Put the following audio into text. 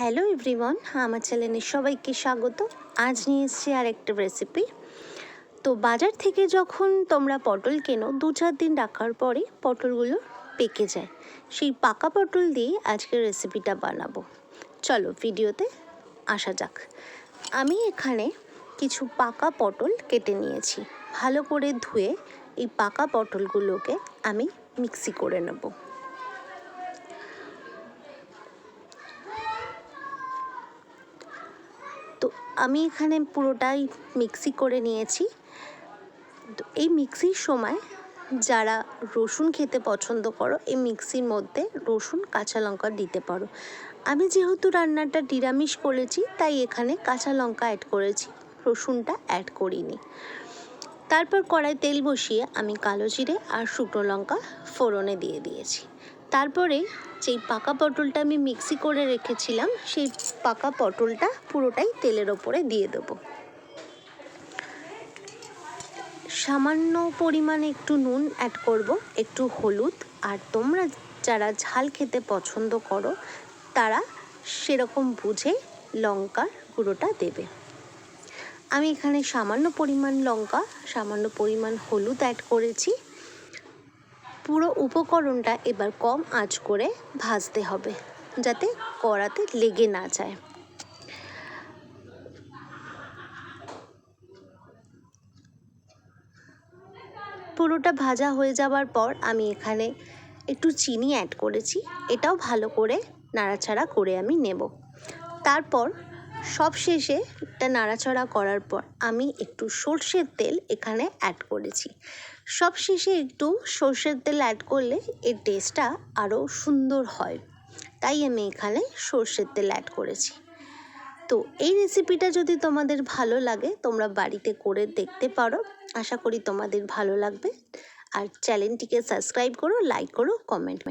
Hello everyone আমার চ্যানেলে সবাইকে স্বাগত। আজ নিয়ে এসেছি আর একটা রেসিপি তো বাজার থেকে যখন তোমরা পটল কেনো, দু চার দিন রাখার পরে পটলগুলো পেকে যায়। সেই পাকা পটল দিয়ে আজকের রেসিপিটা বানাবো। চলো ভিডিওতে আসা যাক। আমি এখানে কিছু পাকা পটল কেটে নিয়েছি। ভালো করে ধুয়ে এই পাকা পটলগুলোকে আমি মিক্সি করে নেব। তো আমি এখানে পুরোটাই মিক্সি করে নিয়েছি। তো এই মিক্সির সময় যারা রসুন খেতে পছন্দ করো, এই মিক্সির মধ্যে রসুন, কাঁচা লঙ্কা দিতে পারো। আমি যেহেতু রান্নাটা নিরামিষ করেছি, তাই এখানে কাঁচা লঙ্কা অ্যাড করেছি, রসুনটা অ্যাড করিনি। তারপর কড়াই তেল বসিয়ে আমি কালো জিরে আর শুকনো লঙ্কা ফোড়নে দিয়ে দিয়েছি। তারপরে যেই পাকা পটলটা আমি মিক্সি করে রেখেছিলাম, সেই পাকা পটলটা পুরোটাই তেলের ওপরে দিয়ে দেবো। সামান্য পরিমাণে একটু নুন অ্যাড করব, একটু হলুদ, আর তোমরা যারা ঝাল খেতে পছন্দ করো, তারা সেরকম বুঝে লঙ্কার গুঁড়োটা দেবে। আমি এখানে সামান্য পরিমাণ লঙ্কা, সামান্য পরিমাণ হলুদ অ্যাড করেছি। পুরো উপকরণটা এবার কম আঁচ করে ভাজতে হবে, যাতে কড়াতে লেগে না যায়। পুরোটা ভাজা হয়ে যাওয়ার পর আমি এখানে একটু চিনি অ্যাড করেছি, এটাও ভালো করে নাড়াচাড়া করে আমি নেব। তারপর সব শেষে এটা নাড়াচাড়া করার পর আমি একটু সর্ষের তেল এখানে অ্যাড করেছি। সব শেষে একটু সর্ষের তেল অ্যাড করলে এর টেস্টটা আরও সুন্দর হয়। তাই আমি এখানে সর্ষের তেল অ্যাড করেছি। তো এই রেসিপিটা যদি তোমাদের ভালো লাগে, তোমরা বাড়িতে করে দেখতে পারো। আশা করি তোমাদের ভালো লাগবে। আর চ্যানেলটিকে সাবস্ক্রাইব করো লাইক করো কমেন্ট